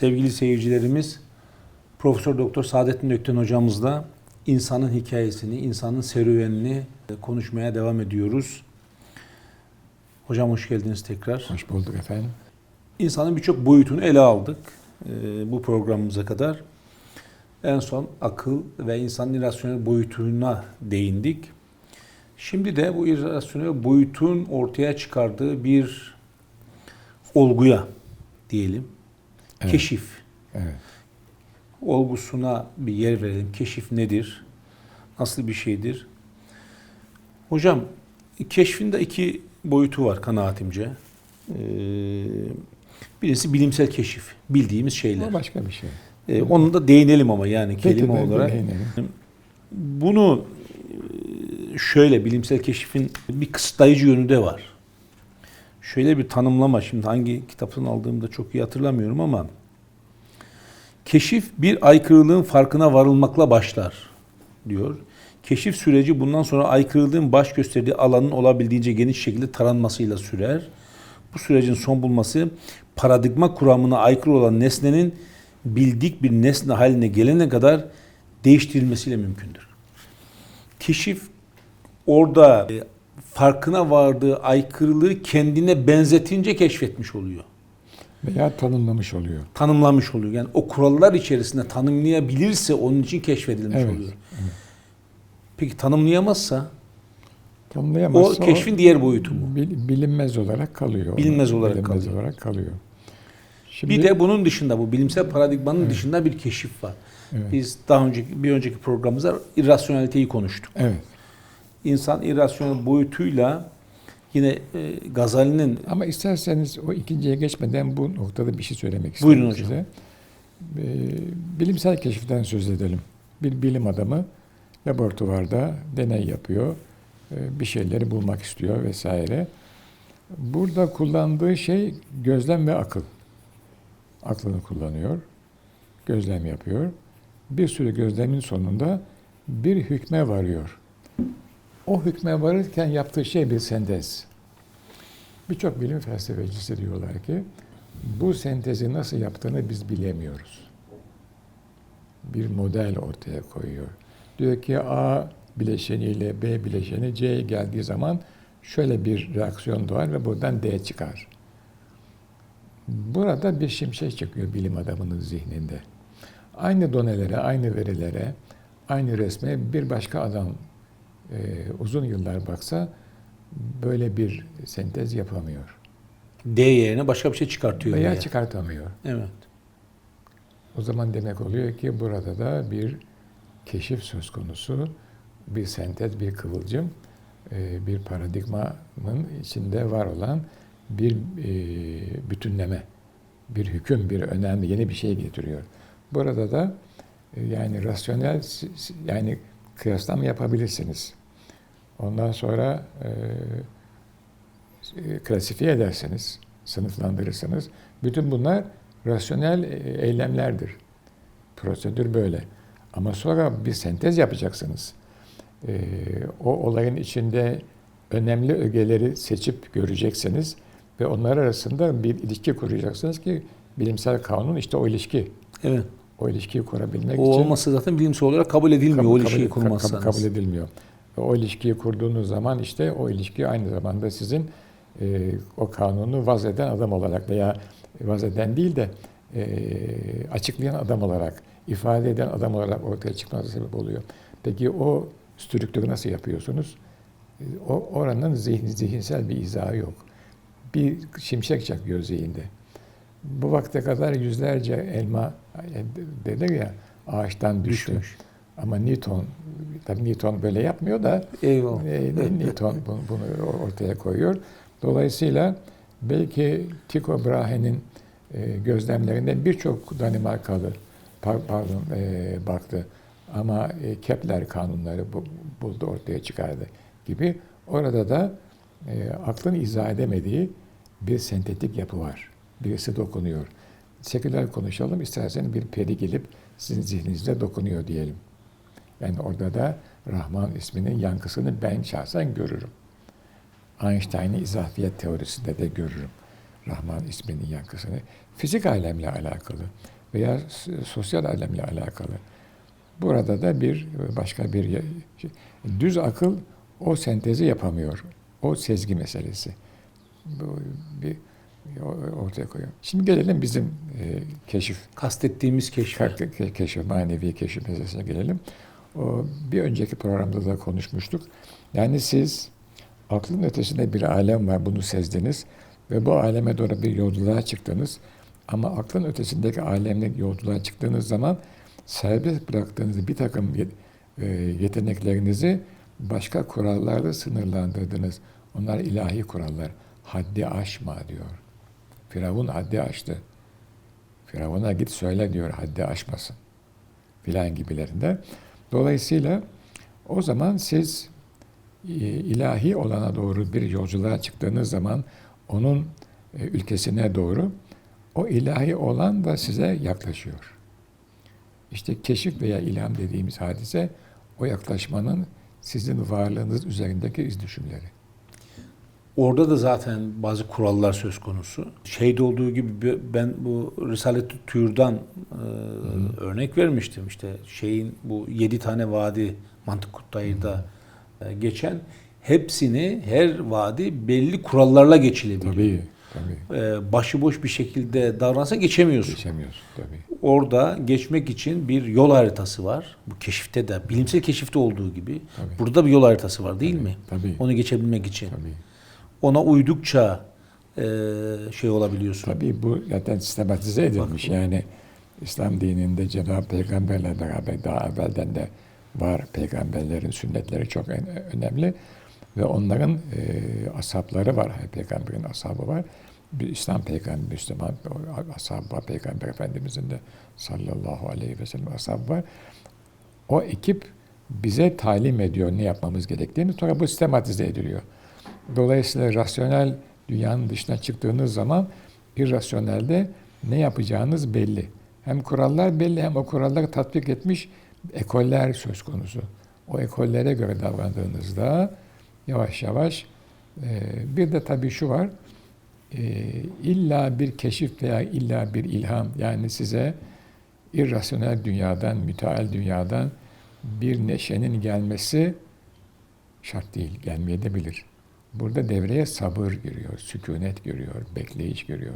Sevgili seyircilerimiz, Profesör Doktor Saadettin Ökten hocamızla insanın hikayesini, insanın serüvenini konuşmaya devam ediyoruz. Hocam hoş geldiniz tekrar. Hoş bulduk efendim. İnsanın birçok boyutunu ele aldık e, bu programımıza kadar. En son akıl ve insanın irrasyonel boyutuna değindik. Şimdi de bu irrasyonel boyutun ortaya çıkardığı bir olguya diyelim. Evet. Keşif Evet. olgusuna bir yer verelim. Keşif nedir? Nasıl bir şeydir? Hocam, keşfin de iki boyutu var kanaatimce. Ee, birincisi bilimsel keşif. Bildiğimiz şeyler. O başka bir şey. Ee, onu da değinelim ama yani Peki, kelime ben olarak. değinelim. Bunu e, şöyle bilimsel keşifin bir kısıtlayıcı yönü de var. Şöyle bir tanımlama şimdi hangi kitaptan aldığımı da çok iyi hatırlamıyorum ama keşif bir aykırılığın farkına varılmakla başlar diyor. Keşif süreci bundan sonra aykırılığın baş gösterdiği alanın olabildiğince geniş şekilde taranmasıyla sürer. Bu sürecin son bulması paradigma kuramına aykırı olan nesnenin bildik bir nesne haline gelene kadar değiştirilmesiyle mümkündür. Keşif orada e, farkına vardığı aykırılığı kendine benzetince keşfetmiş oluyor. Veya tanımlamış oluyor. Tanımlamış oluyor. Yani o kurallar içerisinde tanımlayabilirse onun için keşfedilmiş Evet. oluyor. Peki tanımlayamazsa o Tanımlayamazsa keşfin diğer boyutu mu? bil- bilinmez olarak kalıyor. Bilinmez olarak bilinmez kalıyor. olarak kalıyor. Şimdi, Bir de bunun dışında bu bilimsel paradigmanın dışında bir keşif var. Evet. Biz daha önceki bir önceki programımızda irrasyoneliteyi konuştuk. Evet. İnsan irrasyonel boyutuyla yine e, Gazali'nin Ama isterseniz o ikinciye geçmeden bu noktada bir şey söylemek istiyorum Buyurun hocam. size. Ee, bilimsel keşiften söz edelim. Bir bilim adamı laboratuvarda deney yapıyor. e, Bir şeyleri bulmak istiyor vesaire. Burada kullandığı şey gözlem ve akıl. Aklını kullanıyor. Gözlem yapıyor. Bir sürü gözlemin sonunda bir hükme varıyor. O hükme varırken yaptığı şey bir sentez. Birçok bilim felsefecisi diyorlar ki bu sentezi nasıl yaptığını biz bilemiyoruz. Bir model ortaya koyuyor. Diyor ki A bileşeniyle B bileşeni C'ye geldiği zaman şöyle bir reaksiyon doğar ve buradan D çıkar. Burada bir şimşek çıkıyor bilim adamının zihninde. Aynı donelere, aynı verilere, aynı resme bir başka adam e, uzun yıllar baksa böyle bir sentez yapamıyor. D yerine başka bir şey çıkartıyor. Veya oraya. çıkartamıyor. Evet. O zaman demek oluyor ki burada da bir keşif söz konusu, bir sentez, bir kıvılcım, e, bir paradigmanın içinde var olan bir e, bütünleme, bir hüküm, bir önemli yeni bir şey getiriyor. Burada da e, yani rasyonel yani kıyaslama yapabilirsiniz. Ondan sonra e, klasifiye ederseniz, sınıflandırırsınız. Bütün bunlar rasyonel e, eylemlerdir. Prosedür böyle. Ama sonra bir sentez yapacaksınız. E, o olayın içinde önemli ögeleri seçip göreceksiniz ve onlar arasında bir ilişki kuracaksınız ki bilimsel kanun işte o ilişki. Evet. O ilişkiyi kurabilmek O için olması zaten bilimsel olarak kabul edilmiyor kabul- o ilişkiyi kurmazsanız. kabul edilmiyor. Ve o ilişkiyi kurduğunuz zaman işte o ilişki aynı zamanda sizin e, o kanunu vaz eden adam olarak veya vaz eden değil de e, açıklayan adam olarak, ifade eden adam olarak ortaya çıkmasına sebep oluyor. Peki o strüktürü nasıl yapıyorsunuz? E, O oranın zihin, zihinsel bir izahı yok. Bir şimşek çakıyor zihinde. Bu vakte kadar yüzlerce elma e, dedi ya ağaçtan düştü. Düşmüş. Ama Newton, tabii Newton böyle yapmıyor da Eyvallah. e, Newton bunu, bunu ortaya koyuyor. Dolayısıyla belki Tycho Brahe'nin e, gözlemlerinden birçok Danimarkalı par- pardon e, baktı. Ama e, Kepler kanunları bu, buldu ortaya çıkardı gibi. Orada da e, aklın izah edemediği bir sentetik yapı var. Birisi dokunuyor. Seküler konuşalım. istersen bir peri gelip sizin zihninizde dokunuyor diyelim. Yani orada da Rahman isminin yankısını ben şahsen görürüm. Einstein'ın izafiyet teorisinde de görürüm. Rahman isminin yankısını. Fizik alemle alakalı veya sosyal alemle alakalı. Burada da bir başka bir şey- düz akıl o sentezi yapamıyor. O sezgi meselesi. Bu bir ortaya koyuyor. Şimdi gelelim bizim e, keşif Kastettiğimiz. Ka- ke- keşif, manevi keşif meselesine gelelim. Bir önceki programda da konuşmuştuk. Yani siz aklın ötesinde bir alem var, bunu sezdiniz ve bu aleme doğru bir yolculuğa çıktınız. Ama aklın ötesindeki alemle yolculuğa çıktığınız zaman serbest bıraktığınız bir takım e, yeteneklerinizi başka kurallarla sınırlandırdınız. Onlar ilahi kurallar. Haddi aşma diyor. Firavun haddi aştı. Firavun'a git söyle diyor haddi aşmasın. Filan gibilerinde. Dolayısıyla o zaman siz e, ilahi olana doğru bir yolculuğa çıktığınız zaman onun e, ülkesine doğru o ilahi olan da size yaklaşıyor. İşte keşif veya ilham dediğimiz hadise o yaklaşmanın sizin varlığınız üzerindeki iz düşümleri. Orada da zaten bazı kurallar söz konusu. Şeyde olduğu gibi ben bu Risalet-i Tüyur'dan e, örnek vermiştim. İşte şeyin bu yedi tane vadi Mantık Kuttayır'da e, geçen hepsini her vadi belli kurallarla geçilebiliyor. Tabii, tabii. E, başıboş bir şekilde davransa geçemiyorsun. Geçemiyorsun tabii. Orada geçmek için bir yol haritası var. Bu keşifte de, bilimsel keşifte olduğu gibi. Tabii. Burada bir yol haritası var değil mi? Tabii. Onu geçebilmek için. Tabii. Ona uydukça e, şey olabiliyorsun. Tabii bu zaten sistematize edilmiş. Bak- Yani İslam dininde Cenab-ı Peygamberle beraber daha evvelden de var. Peygamberlerin sünnetleri çok önemli. Ve onların e, ashabları var. Peygamberin ashabı var. Bir İslam peygamberi, Müslüman ashabı var. Peygamber Efendimizin de sallallahu aleyhi ve sellem ashabı var. O ekip bize talim ediyor ne yapmamız gerektiğini. Sonra bu sistematize ediliyor. Dolayısıyla rasyonel dünyanın dışına çıktığınız zaman irrasyonelde ne yapacağınız belli. Hem kurallar belli hem o kuralları tatbik etmiş ekoller söz konusu. O ekollere göre davrandığınızda yavaş yavaş e, bir de tabii şu var e, illa bir keşif veya illa bir ilham yani size irrasyonel dünyadan, müteal dünyadan bir neşenin gelmesi şart değil, gelmeyebilir. Burada devreye sabır giriyor, sükunet giriyor, bekleyiş giriyor.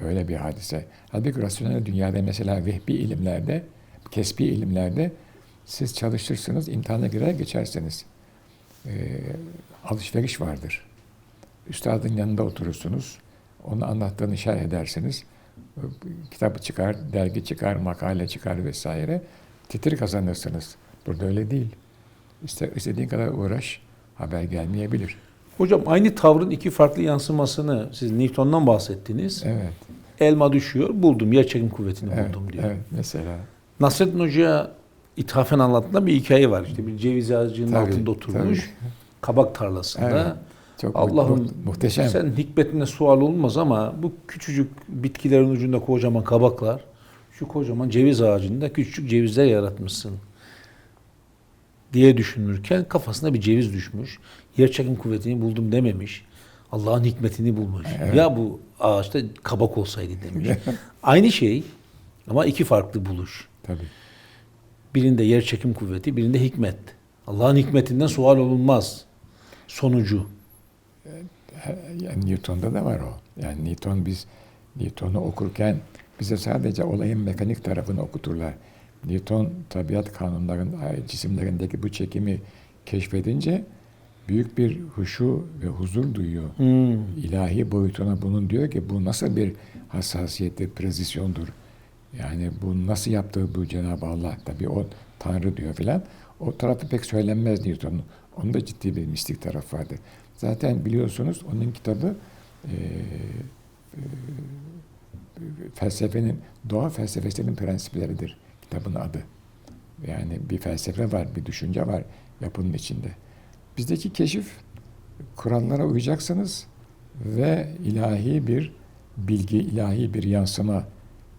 Böyle bir hadise. Halbuki rasyonel dünyada mesela vehbi ilimlerde, kesbi ilimlerde siz çalışırsınız, imtihana girer geçersiniz. Ee, alışveriş vardır. Üstadın yanında oturursunuz, onu anlattığını şerh edersiniz. Kitabı çıkar, dergi çıkar, makale çıkar vesaire. Titir kazanırsınız. Burada öyle değil. İşte istediğin kadar uğraş, haber gelmeyebilir. Hocam aynı tavrın iki farklı yansımasını siz Newton'dan bahsettiniz. Evet. Elma düşüyor, buldum, yer çekim kuvvetini Evet, buldum diyor. evet mesela. Nasrettin Hoca'ya ithafen anlatılan bir hikaye var. İşte bir ceviz ağacının Tabii, altında oturmuş, tabii. kabak tarlasında. Evet, Çok Allah'ım mu- muhteşem. sen hikmetine sual olmaz ama bu küçücük bitkilerin ucunda kocaman kabaklar, şu kocaman ceviz ağacında küçücük cevizler yaratmışsın diye düşünürken kafasına bir ceviz düşmüş. Yer çekim kuvvetini buldum dememiş. Allah'ın hikmetini bulmuş. Evet. Ya bu ağaçta kabak olsaydı demiş. Aynı şey ama iki farklı buluş. Tabii. Birinde yer çekim kuvveti, birinde hikmet. Allah'ın hikmetinden sual olunmaz. Sonucu. Yani Newton'da da var o. Yani Newton biz Newton'u okurken bize sadece olayın mekanik tarafını okuturlar. Newton tabiat kanunların cisimlerindeki bu çekimi keşfedince büyük bir huşu ve huzur duyuyor. Hmm. ilahi boyutuna bunun diyor ki bu nasıl bir hassasiyettir, prezisyondur. Yani bu nasıl yaptığı bu Cenab-ı Allah tabii o Tanrı diyor filan. O tarafı pek söylenmez Newton'un. Onun da ciddi bir mistik taraf vardı. Zaten biliyorsunuz onun kitabı e, e, felsefenin, doğa felsefesinin prensipleridir kitabın adı. Yani bir felsefe var, bir düşünce var yapının içinde. Bizdeki keşif kurallara uyacaksınız ve ilahi bir bilgi, ilahi bir yansıma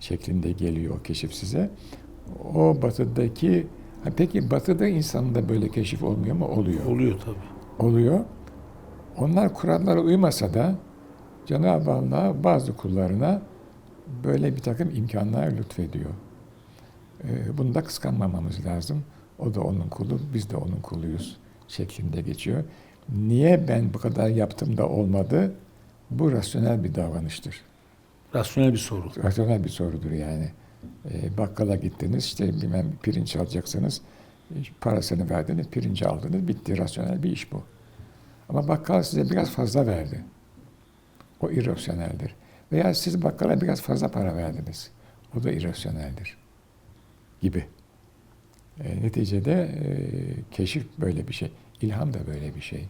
şeklinde geliyor o keşif size. O batıdaki, ha peki batıda insanda böyle keşif olmuyor mu? Oluyor. Oluyor tabii. Oluyor. Onlar kurallara uymasa da Cenab-ı Allah bazı kullarına böyle bir takım imkanlar lütfediyor. Ee, Bunu da kıskanmamamız lazım. O da onun kulu, biz de onun kuluyuz şeklinde geçiyor. Niye ben bu kadar yaptım da olmadı? Bu rasyonel bir davranıştır. Rasyonel bir soru. Rasyonel bir sorudur yani. Ee, bakkala gittiniz, işte bilmem pirinç alacaksınız. e, Parasını verdiniz, pirinci aldınız, bitti. Rasyonel bir iş bu. Ama bakkal size biraz fazla verdi. O irrasyoneldir. Veya siz bakkala biraz fazla para verdiniz. O da irrasyoneldir. Gibi. E, neticede e, keşif böyle bir şey. İlham da böyle bir şey.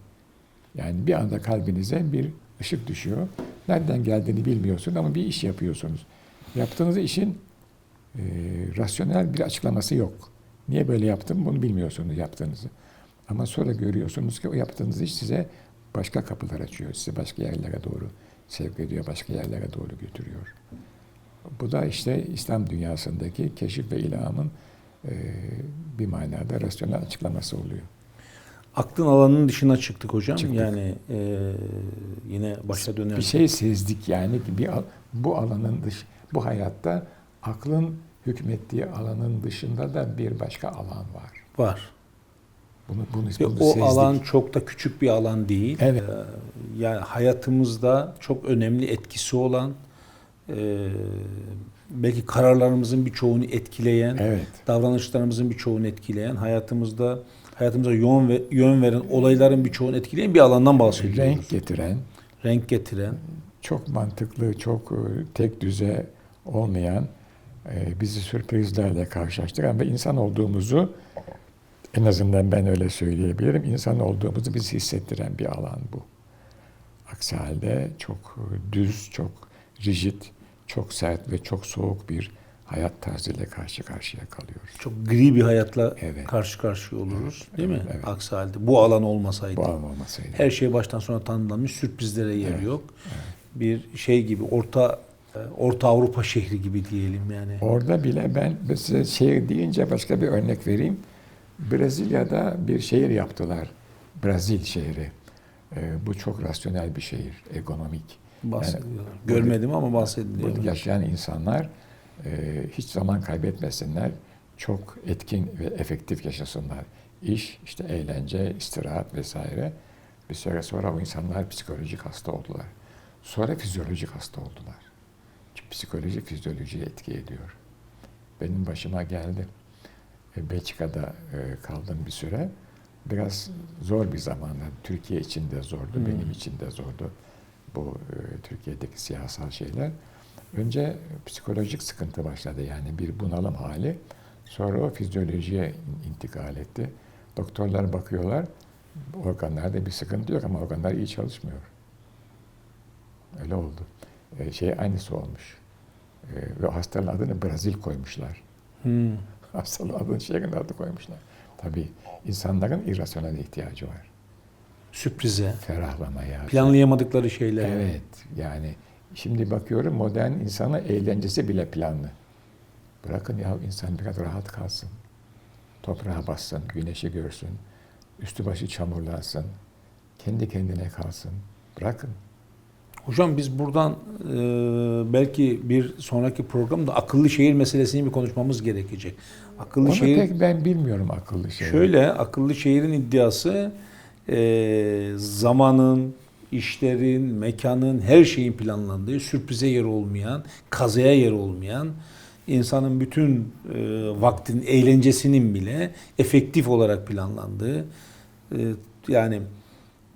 Yani bir anda kalbinize bir ışık düşüyor. Nereden geldiğini bilmiyorsun ama bir iş yapıyorsunuz. Yaptığınız işin e, rasyonel bir açıklaması yok. Niye böyle yaptım bunu bilmiyorsunuz yaptığınızı. Ama sonra görüyorsunuz ki o yaptığınız iş size başka kapılar açıyor. Sizi başka yerlere doğru sevk ediyor, başka yerlere doğru götürüyor. Bu da işte İslam dünyasındaki keşif ve ilhamın e, bir manada rasyonel açıklaması oluyor. Aklın alanının dışına çıktık hocam. Çıktık. Yani e, yine başa döner. Bir şey sezdik yani bir bu alanın dış bu hayatta aklın hükmettiği alanın dışında da bir başka alan var. var. Bunu bunu, Ve bunu o sezdik. alan çok da küçük bir alan değil. Evet. Ee, yani hayatımızda çok önemli etkisi olan, e, belki kararlarımızın birçoğunu etkileyen, Evet. davranışlarımızın birçoğunu etkileyen, hayatımızda hayatımıza yön ve yön veren olayların birçoğunu etkileyen bir alandan bahsediyoruz. renk getiren, Renk getiren. çok mantıklı, çok e, tek düze olmayan, e, bizi sürprizlerle karşılaştıran ve insan olduğumuzu en azından ben öyle söyleyebilirim. İnsan olduğumuzu bizi hissettiren bir alan bu. Aksi halde çok e, düz, çok rigid, çok sert ve çok soğuk bir hayat tarzıyla karşı karşıya kalıyoruz. Çok gri bir hayatla Evet. karşı karşıya oluruz. değil mi? evet, evet. Aksi halde bu alan olmasaydı. Bu alan olmasaydı. Her şey baştan sona tanımlanmış, sürprizlere yer Evet, yok. Bir şey gibi orta e, Orta Avrupa şehri gibi diyelim yani. Orada bile ben size şehir deyince başka bir örnek vereyim. Brezilya'da bir şehir yaptılar. Brazil şehri. Ee, bu çok rasyonel bir şehir, ekonomik. Bahsediyorlar. Görmedim ama bahsediliyor. Burada yaşayan insanlar e, hiç zaman kaybetmesinler, çok etkin ve efektif yaşasınlar. İş, işte eğlence, istirahat vesaire. Bir süre sonra o insanlar psikolojik hasta oldular. Sonra fizyolojik hasta oldular. Çünkü psikoloji fizyolojiye etki ediyor. Benim başıma geldi. E, Belçika'da e, kaldım bir süre. Biraz zor bir zamanda. Türkiye için de zordu, Hmm. benim için de zordu. Bu e, Türkiye'deki siyasal şeyler. Önce psikolojik sıkıntı başladı yani bir bunalım hali. Sonra o fizyolojiye intikal etti. Doktorlar bakıyorlar, organlarda bir sıkıntı yok ama organlar iyi çalışmıyor. Öyle oldu. E, şey aynısı olmuş. E, ve hastanın adını Brazil koymuşlar. Hmm. Hastalığın adını şehrin adı koymuşlar. Tabii insanların irrasyonel ihtiyacı var. Sürprize, Ferahlamaya. planlayamadıkları şeyler. Evet yani şimdi bakıyorum modern insanın eğlencesi bile planlı. Bırakın ya insan biraz rahat kalsın. Toprağa bassın, güneşi görsün. Üstü başı çamurlansın. Kendi kendine kalsın. Bırakın. Hocam biz buradan e, belki bir sonraki programda akıllı şehir meselesini bir konuşmamız gerekecek. Akıllı Onu şehir pek ben bilmiyorum akıllı şey. şöyle akıllı şehrin iddiası e, zamanın, işlerin, mekanın, her şeyin planlandığı, sürprize yer olmayan, kazaya yer olmayan, insanın bütün e, vaktin, eğlencesinin bile efektif olarak planlandığı, e, yani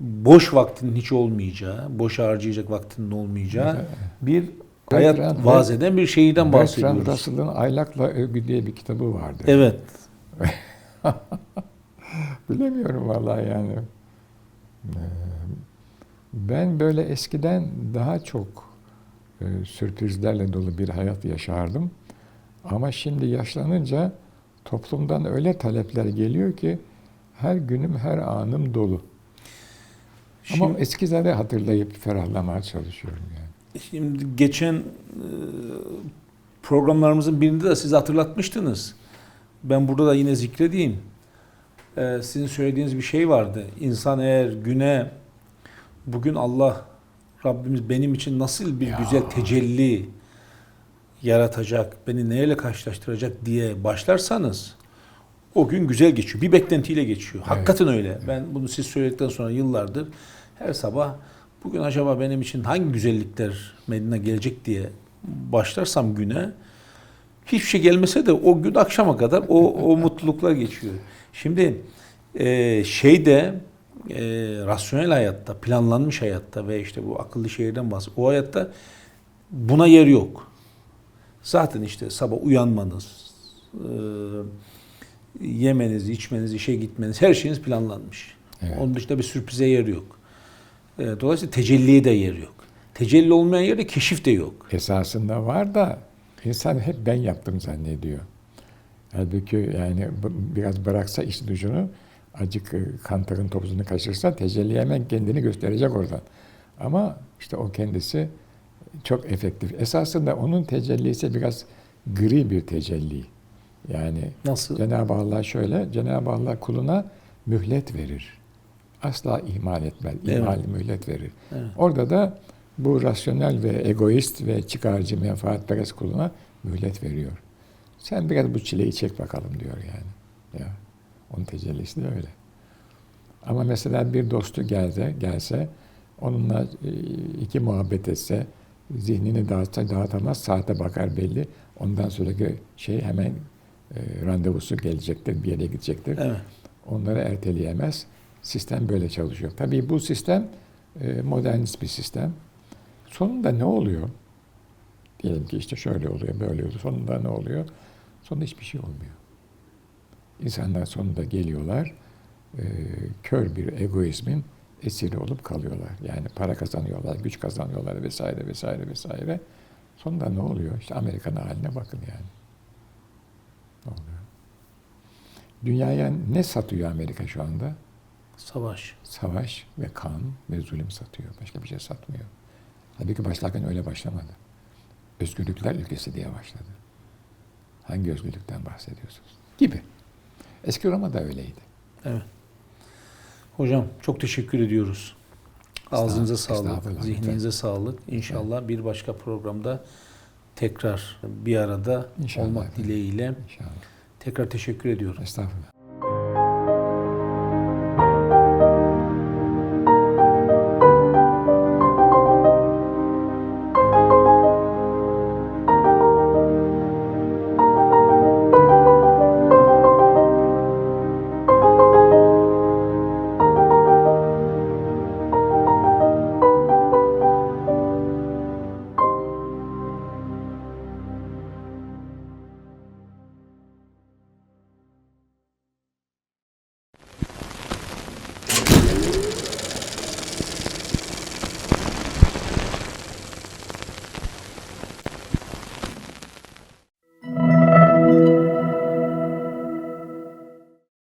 boş vaktinin hiç olmayacağı, boş harcayacak vaktinin olmayacağı bir hayat Bertrand- vaaz eden bir Bertrand bahsediyoruz. Russell'ın Aylak'la Övgü diye bir kitabı vardı. Evet. Bilemiyorum vallahi yani. Ee, Ben böyle eskiden daha çok e, sürprizlerle dolu bir hayat yaşardım. Ama şimdi yaşlanınca toplumdan öyle talepler geliyor ki her günüm, her anım dolu. Ama Şimdi- eskileri hatırlayıp ferahlamaya çalışıyorum yani. Şimdi geçen e, programlarımızın birinde de siz hatırlatmıştınız. Ben burada da yine zikredeyim. E, Sizin söylediğiniz bir şey vardı. İnsan eğer güne bugün Allah Rabbimiz benim için nasıl bir Ya. güzel tecelli yaratacak, beni neyle karşılaştıracak diye başlarsanız o gün güzel geçiyor. Bir beklentiyle geçiyor. Hakikaten öyle. Ben bunu siz söyledikten sonra yıllardır her sabah bugün acaba benim için hangi güzellikler meydana gelecek diye başlarsam güne hiçbir şey gelmese de o gün akşama kadar o, o mutluluklar geçiyor. Şimdi e, şeyde e, rasyonel hayatta, planlanmış hayatta ve işte bu akıllı şehirden bahsediyor. O hayatta buna yer yok. Zaten işte sabah uyanmanız, e, yemeniz, içmeniz, işe gitmeniz her şeyiniz planlanmış. Evet. Onun dışında bir sürprize yer yok. E, dolayısıyla tecelliye de yer yok. Tecelli olmayan yerde keşif de yok. Esasında var da insan hep ben yaptım zannediyor. Halbuki yani biraz bıraksa iş ucunu acık e, kantarın topuzunu kaçırsa tecelli hemen kendini gösterecek oradan. Ama işte o kendisi çok efektif. Esasında onun tecellisi biraz gri bir tecelli. Yani Nasıl? Cenab-ı Allah şöyle, Cenab-ı Allah kuluna mühlet verir. Asla ihmal etmez. Evet. İhmal mühlet verir. Evet. Orada da bu rasyonel ve egoist ve çıkarcı menfaatperest kuluna mühlet veriyor. Sen biraz bu çileyi çek bakalım diyor yani. Ya onun tecellisi de öyle. Ama mesela bir dostu gelse, gelse onunla e, iki muhabbet etse, zihnini dağıtsa dağıtamaz, saate bakar belli. Ondan sonraki şey hemen e, randevusu gelecektir, bir yere gidecektir. Evet. Onları erteleyemez. Sistem böyle çalışıyor. Tabii bu sistem e, modernist bir sistem. Sonunda ne oluyor? Diyelim ki işte şöyle oluyor, böyle oluyor. Sonunda ne oluyor? Sonunda hiçbir şey olmuyor. İnsanlar sonunda geliyorlar, e, kör bir egoizmin esiri olup kalıyorlar. Yani para kazanıyorlar, güç kazanıyorlar vesaire vesaire vesaire. Sonunda ne oluyor? İşte Amerika'nın haline bakın yani. Ne oluyor? Dünyaya ne satıyor Amerika şu anda? Savaş. Savaş ve kan ve zulüm satıyor. Başka bir şey satmıyor. Halbuki başlarken öyle başlamadı. Özgürlükler ülkesi diye başladı. Hangi özgürlükten bahsediyorsunuz? Gibi. Eski Roma da öyleydi. Evet. Hocam çok teşekkür ediyoruz. Ağzınıza sağlık, zihninize sağlık. İnşallah bir başka programda tekrar bir arada İnşallah olmak efendim. dileğiyle İnşallah. tekrar teşekkür ediyorum. Estağfurullah.